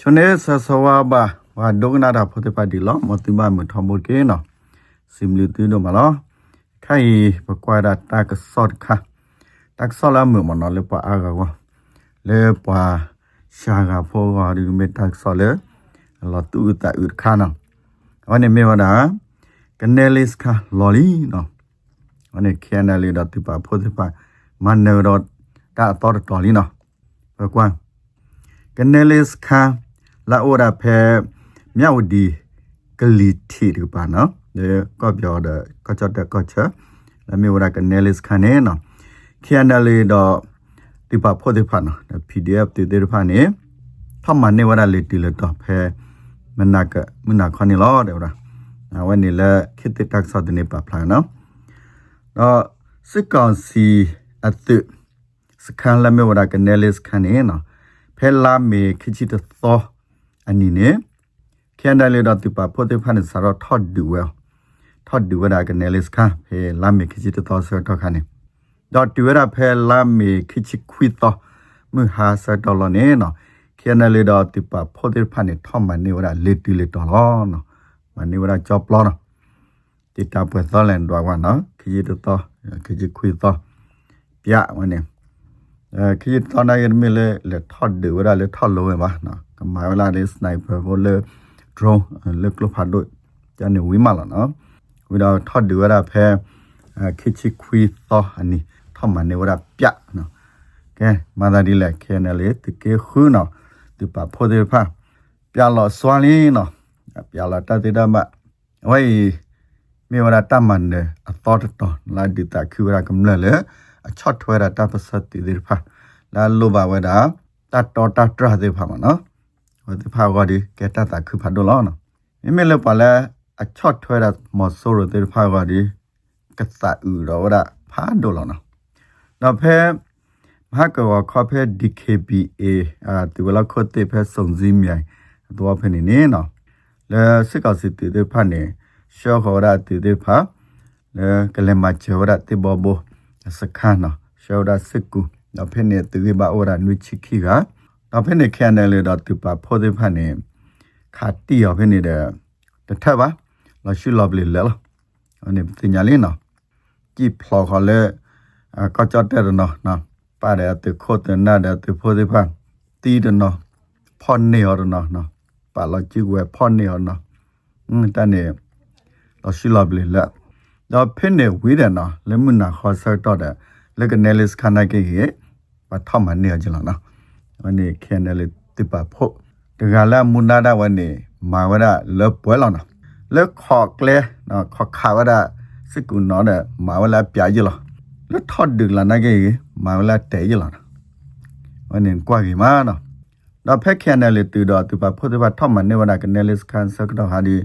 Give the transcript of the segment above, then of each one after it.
ချွနေဆဆဝါဘာဝါဒုကနာတာဖိုတေပါဒီလောမတိမမထမကေနော်စင်လီတီနိုမလောခိုင်ဘကွာတာတာကဆော့ခါတာကဆော့လာမမနော်လေပါအာကောလေပါရှာကဖောကဒီမေတာကဆော့လေလောတူတာဥခါနော်ဝနေမေဝဒါကနေလစ်ခါလော်လီနော်ဝနေခဲနလီဒတ်ပါဖိုတေပါမန်နေတော့တာတော့တော်လီနော်ဘကွာကနေလစ်ခါ လာအိုရာဖဲမြောက်ဒီကလီတီဒီပါနော်ဒီကော့ပြောတဲ့ကော့ချတ်တဲ့ကော့ချလာမြေဝရာကနေလစ်ခါနေနော်ခဲနလီတော့ဒီပါဖိုတေပါနော် PDF တီတေဖာနေဖမနေဝရာလီတီလတော့ဖဲမနာကမနာခနီလောတဲ့ဝရာအဝနေလေခိတတက်ဆော့တဲ့နေပါဖလာနော်တော့စစ်ကောင်စီအသက်စကန်လာမြေဝရာကနေလစ်ခါနေနော်ဖဲလာမေခိချီတသော အနီနေကန်ဒလေဒတ်ပပိုတေဖန်စရထော့ဒူဝဲထော့ဒူဝဲဒါကနေလစ်ခါဖဲလာမေခိချီတသောဆရတော့ခါနေဒေါ်တူရဖဲလာမေခိချီခွီသောမဟာဆတ်တော်လနေနော်ကန်ဒလေဒတ်ပပိုတေဖန်နေထော့မနေဝရလေတီလေတော်လောနော်မနေဝရကြောပလောနော်တိတာပွေသောလန်တော့ဝါနော်ခိချီတသောခိချီခွီသောပြဝနေအဲခိချီတော်နိုင်ရမီလေလေထော့ဒူဝရလေထော့လောဝဲပါနော် ကမာဝလာလေစနိုက်ပါဘောလေ drone လေကလဖတ်လို့ကျန်နေဝိမလာနော်ဝိတော့ထတ်ဒီဝရဖဲခိချီခွီသောအနီထမနေဝရပြနော်ကဲမာသာဒီလေခဲနေလေတကေခူနော်ဒီပါဖိုဒီဖာပြလောစွာလင်းနော်ပြလောတတိဒမဝိမေဝရတမန်တယ်အသောတတော်လာဒီတာခူရကမလဲလေအချတ်ထွဲရတပစတိဒီဖာလာလိုပါဝဒါတတ်တော်တတ်ရသေးဖာမနော် ဟိုဒီဖာကဒီကဲတတာခုဖတ်တော့လောနော်မိမလည်းပါလဲအချော့ထွဲတာမဆိုးရတဲ့ဖာကဒီကသအူရောရဖာဒိုလောနော်တော့ဖဲမဟာကောခေါ်ဖဲ DKBA အာဒီဝလာခေါ်တဲ့ဖဲစုံစည်းမြိုင်တော့ဖဲနေနေနော်လဲစစ်ကောက်စစ်တဲ့ဖာနေရှောခေါ်ရတဲ့ဖာလဲကလမချောရတဲ့ဘောဘောစခါနော်ရှောရစစ်ကူတော့ဖဲနေတူဘာအော်ရနွိချီခီက တော့ဖဲနေခန်တယ်လေတော့သူပါဖို့တဲ့ဖာနေခါတီရောဖဲနေတဲ့တထက်ပါလာရှိလဘလီလဲလားအနေတင်ညာလေးနော်ကြည့်ဖလော်ခလဲကောကြတဲ့နော်နော်ပါတယ်အတခိုတဲ့နာတဲ့သူဖို့တဲ့ဖာတီးတဲ့နော်ဖော်နေရောနော်နော်ပါလာကြည့်ဝဲဖော်နေရောနော်อืมတန်းနေလာရှိလဘလီလဲတော့ဖင်းနေဝေးတယ်နော်လက်မနာခေါ်ဆော့တော့တယ်လက်ကနယ်လစ်ခနာကေရဲ့ဘာထမနေကြလားနော် วันนี้แค่นั้นเลยติปะพกတကလာမွန်နာဒဝန်နေမာဝရလပွဲလောနော်လက်ခေါ်ကလဲနော်ခေါ်ခါဝရစစ်ကူနော်တဲ့မာဝလာပြရလောလက်ထော့ဒူလာနာကေမာဝလာတဲရလောဝန်နေကွာကြီးမာနော်တော့ဖက်ခဲနယ်လေတူတော့သူပါဖို့သူပါထောက်မနေဝနာကနေလစ်ကန်စကတော့ဟာဒီ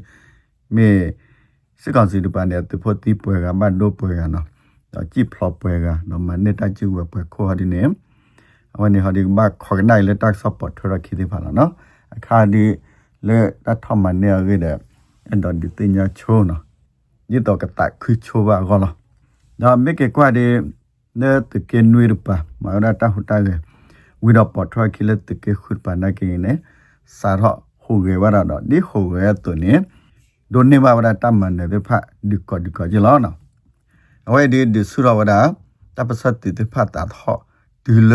မေစစ်ကောင်စီတူပါနေသူဖို့တီးပွဲကမတ်တို့ပွဲကနော်တော့ကြည့်ဖလော့ပွဲကနော်မနေတာကြည့်ဝပွဲခေါ်ဟာဒီနေ วันนี้เขาดีมากขอกันได้เลยตักซัพพอร์ตธุรกิจที่ผ่านเนาะอาคาดีเลยตัดทำมันเนี่ยก็ได้อันดอนดิติญญาโชเนาะยี่ต่อกระตักคือโชว่าก็เนาะแล้วไม่เกี่ยวกับดีเนี่ยตึกเกนนุยหรือเปล่ามาได้ตั้งหุ่นตั้งเลยวิดอปอดธุรกิจเลยตึกเกขุดปานนักเกเนี่ยสาระหูเกว่าเราดิหูเกตัวนี้โดนเนี่ยว่าได้ตั้งมันเนี่ยพระดึกก่อนดึกก่อนจะล้อเนาะเอาไว้ดีดีสุดเราว่าได้แต่ประสาทติดพระตาทอดือเล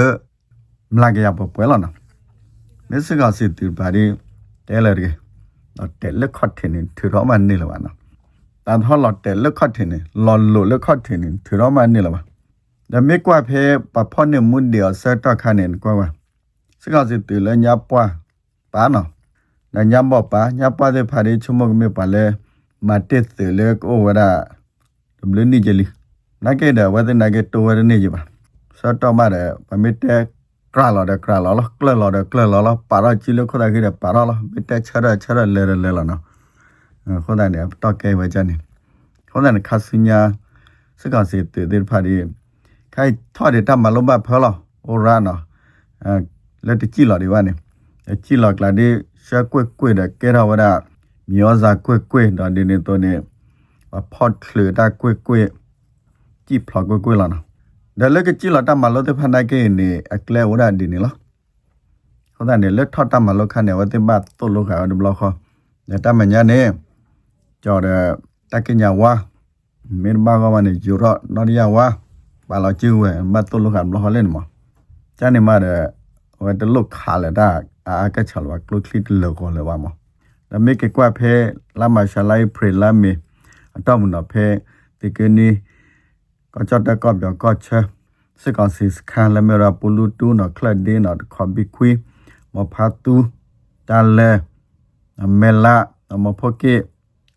မလာကြရပေါ်ပွဲလာနော်မစ္စကစစ်တူပါရီတဲလရတော့တဲလက်ခတ်ထင်းထူတော့မနေလပါနော်တန်ထော်လော်တဲလက်ခတ်ထင်းလော်လိုလက်ခတ်ထင်းထူတော့မနေလပါဒါမေကွာဖဲပဖောနေမွန်ဒီအဆက်တော့ခါနေကွာဝစကစစ်တူလညာပွားပါနော်ဒါညာဘောပါညာပွားတဲ့ဖာရီချုံမကမေပါလေမတက်တယ်လေကိုဝရဒဘလနီဂျလီနာကေဒဝဒနာကေတိုဝရနေကြပါစတော့မတဲ့ပမစ်တဲ့က ရလာတဲ့ကရလာလားကလလာတဲ့ကလလာလားပါရချီလခဒါခိတဲ့ပါရလားဘစ်တဲ့ချရချရလဲလဲလာနော်ခေါ်တယ်တော့ကဲဝကြနေခေါ်တယ်ခါစညာစကစီတေတေဖာဒီခိုင်ထော်တဲ့တမလုံးမဖလောအိုရာနော်အဲလက်တကြည့်လာဒီဝနေကြည့်လာကလာဒီရှာကွဲ့ကွဲ့တဲ့ကဲရဝဒမျောစာကွဲ့ကွဲ့တော့ဒီနေတော့နေဖော့ခလတာကွဲ့ကွဲ့ကြည့်ဖလောက်ကွဲ့ကွဲ့လာနော် ဒါလည်းကကြည့်လာတမလို့တဲ့ဖန်နိုင်ကေနေအကလဲဝရဒီနေလားဟောတဲ့နေလက်ထတ်တမလောက်ခနဲ့ဝတ်တဲ့ဘတ်တို့လောက်ခါဒီဘလောက်ခေါ်တဲ့တမညာနေကြော်တဲ့တကညာဝါမင်းဘာကမနေဂျူရနော်ရဝါဘာလို့ကျူဝဲမတ်တို့လောက်ခါဘလောက်လဲနမကျန်နေမှာတဲ့ဝတ်တလုတ်ခါလဲတာအာကချလဝကလုကလစ်လောကောလဲဝါမဒါမေကကွာဖဲလာမရှာလိုက်ဖရလာမီအတော့မနော်ဖဲဒီကနီ ကချတ်တကပြောကချစကောင်စီစခံလမေရာပူလူတူနော်ခလတ်ဒေနော်ခဘီခွီမဖာတူတာလဲအမေလာမဖိုကေ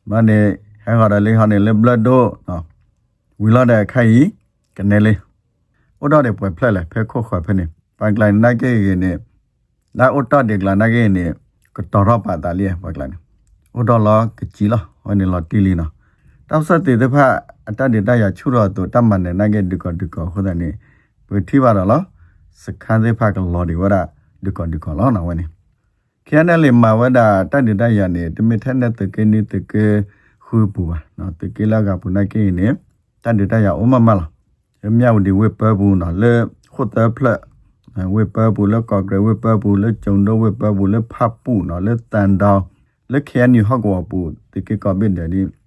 မနေဟဲဟာလေဟာနေလေဘလဒိုနော်ဝီလာတဲ့ခိုင်ကနေလေဥတော်တဲ့ပွဲဖလက်လေဖဲခော့ခွာဖဲနေပိုင်ကလိုင်းနိုင်ကေနေလာဥတော်တဲ့ကလာနိုင်ကေနေကတော်ရပါတာလီပိုင်ကလိုင်းဥတော်လာကကြည်လာဟောနေလာတီလီနော် တောက်ဆက်တဲ့ဖက်အတတ်တဲ့တရချူတော်တူတတ်မှန်တဲ့နိုင်ကေဒီကောဒီကောဟိုတဲ့နေပွေထိပါတော့လားစခန်းတဲ့ဖက်ကလော်ဒီဝရဒီကောဒီကောလောနော်ဝနေခရနယ်လီမာဝဒတတ်တဲ့တရနေတမစ်ထက်တဲ့တကေနေတကေခူပူပါနော်တကေလာကပုနိုင်ကေနေတတ်တဲ့တရအမမလားမြောက်ဒီဝေပဘူးနော်လေခုတ်တဲ့ဖလက်ဝေပဘူးလက်ကော့ဂရဝေပဘူးလက်ကျုံတော့ဝေပဘူးလက်ဖပ်ပူနော်လက်တန်တောင်းလက်ခဲနီဟောက်ကောပူတကေကောဘင်တဲ့ဒီတောက်ခုထားခဲ့ဩဒါ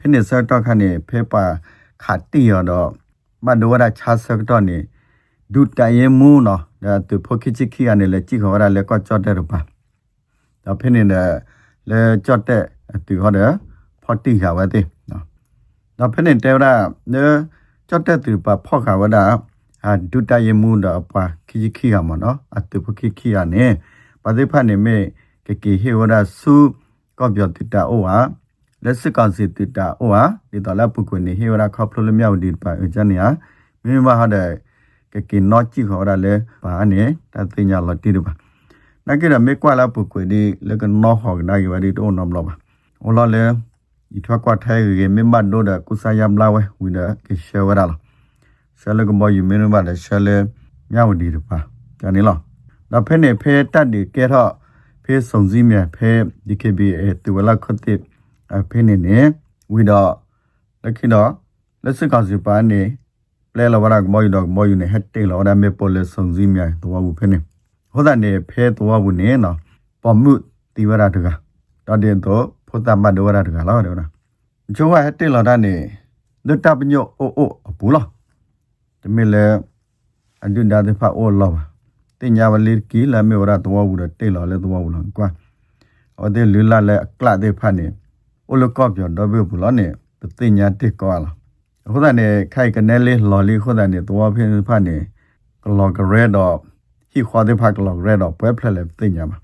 ဖေကညောကောဆက်ဘူးလားမနော်လေကောဆက်လာကပါရီပါတပစတ်တူလာကပါရီပါတော့ဖေစကစစ်တေကလိုလေအကလေဟေဝရစစ်ကုစုတိမဘောတကလိုင်းနာကေနင်ကွာဖိနေစတော့ခနဲ့ဖေပါခါတီရတော့မဒဝရချာစကတော့နေဒူတယမူနော်ဒါသူဖိုခိချီခီအနေလေကြည့်ခေါ်ရလေကောကြော့တဲ့ရပါတော့ဖိနေလေကြော့တဲ့သူဟောတယ်ဖော်တီခါဝဲတဲ့နော်တော့ဖိနေတဲရနေကြော့တဲ့သူပါဖောက်ခါဝဒါအာဒူတယမူတော့ပါခီချီခီရမနော်အတူဖိုခိခီရနေပါတိဖတ်နေမေကကေဟေဝရစုကောပြောတိတာအိုဟာ လက်စကောင်စီတိတာအိုဟာဒီတော်လာပုကွနေဟေဝရခေါပလိုလမြောက်ဒီပါအကြနေဟာမိမဟာတဲ့ကကေနော့ချီခေါ်ရလဲပါနေတသိညာလတိရပါနကေရမေကွာလာပုကွဒီလကနောဟောကနာဂီဝဒီတိုနမ်လောပါဟောလာလဲဤထွက်ကွာထဲကေမေမတ်ဒိုဒကုဆာယမ်လာဝဲဝိဒကေရှေဝရလာဆဲလကမောယူမင်းမတဲ့ရှဲလဲမြောက်ဒီရပါကြနေလားတော့ဖဲနေဖဲတက်ဒီကဲတော့ဖဲစုံစည်းမြဖဲဒီကေဘီအဲတူဝလာခတ်တိအ ဖဲနေနေဝိတော့လက်ခိတော့လက်စကစီပါနေပလဲလဝရကမောယူတော့မောယူနေဟက်တေလောဒါမေပိုလေစုံစည်းမြတော့ဘူးဖဲနေဟောတဲ့နေဖဲတော့ဘူးနေနော်ပေါ်မှုတီဝရတကတော်တဲ့တော့ဖို့တမတ်ဒဝရတကလားတော့နော်ကျိုးဟက်တေလောဒါနေဒတပညိုအိုအိုဘူးလားတမီလေအဒုဒါတဲ့ဖာအိုလောတင်ညာဝလေးကီလာမေဝရတော့ဘူးတဲ့တေလောလဲတော့ဘူးလားကွာဟောတဲ့လူလာလဲကလတဲ့ဖာနေ အိုလကော့ပြောတော့ဘူးလားနေတင်ညာတက်ကောလားခုဒနဲ့ခိုင်ကနေလေးလော်လေးခုဒနဲ့တော့ဖိဖာနေကလော်ဂရဲတော့ဟိခွာတဲ့ဖာကလော်ဂရဲတော့ပွဲဖလက်လဲတင်ညာမှာ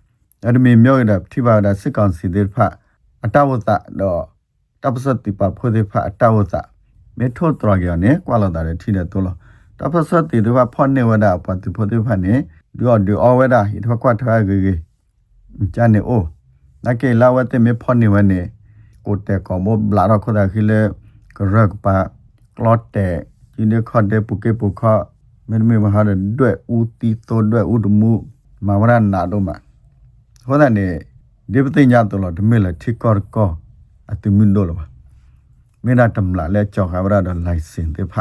အဲ့ဒီမြေမြောက်ရတဲ့ထိပါတာစစ်ကောင်စီတဲ့ဖာအတဝတတော့တပစတိပါဖိုတဲ့ဖာအတဝတမေထိုတရကြနေကွာလာတဲ့ထိတဲ့တော့တပစတိတဲ့ဖာဖောနေဝဒပတိဖိုတဲ့ဖာနေဒီအော်ဒီအော်ဝဒဟိတကွာထားကြကြီးကျန်နေအိုနကေလာဝတဲ့မေဖောနေဝနေ ကိုတဲ့ကောမဘလာတော့ခဒခိလေကရက်ပါကလော့တဲ့ဒီနေ့ခတ်တဲ့ပုကေပုခမင်းမေမဟာတဲ့တွေ့ဦးတီတော်တွေ့ဦးဒမှုမဝရနာတော့မှာဟောတဲ့နေဒီပသိညာတော်လို့ဓမေလထိကောကောအတမင်းတော့လို့မင်းနာတမလာလဲကြောက်ခါရတော့လိုက်စင်တဲ့ဖ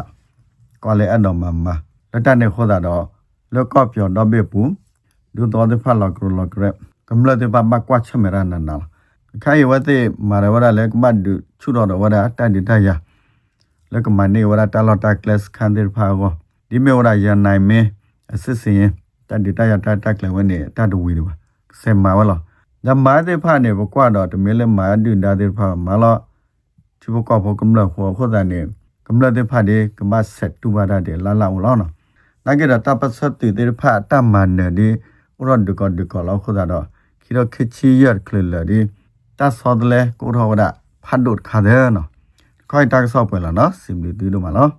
ကောလေအတော်မမလက်တနဲ့ခေါ်တာတော့လောကပြောတော့ဘေပူဒူတော်တဲ့ဖလောက်ကလောက်ကရကမ္လတဲ့ပမကွာချမရနာနာ ခိုင်ဝတ်တဲ့မာရဝရလဲကမတ်ဒချူတော်တော့ဝရတန်တတရလကမနေဝရတာလတာကလစ်ခန်ဒီဖာကိုဒီမေဝရရနိုင်မေအစစ်စင်တန်ဒီတရတာတက်လဝနေတတ်ဝီတော့ဆေမာဝလာဓမ္မတဲ့ဖာနေဘကွာတော့တမေလဲမာဒွန်ဒါတဲ့ဖာမလာချိဘကောဖို့ကမ္လခေါ်ခေါ်တဲ့နေကမ္လတဲ့ဖာတဲ့ကမဆက်တူပါတဲ့လာလာဝလာနော်နဂရတပစတ်တဲ့ဖာတမန်နေဒီဥရဒကဒကလောက်ခေါ်တော့ခိရခချီရခလလဒီ တဆောဒလေကိုထောဝဒဖတ်ဒုတ်ခါတဲ့နော်ခွိုက်တက်ဆော့ပွဲလာနော်စင်လီတူတို့မလား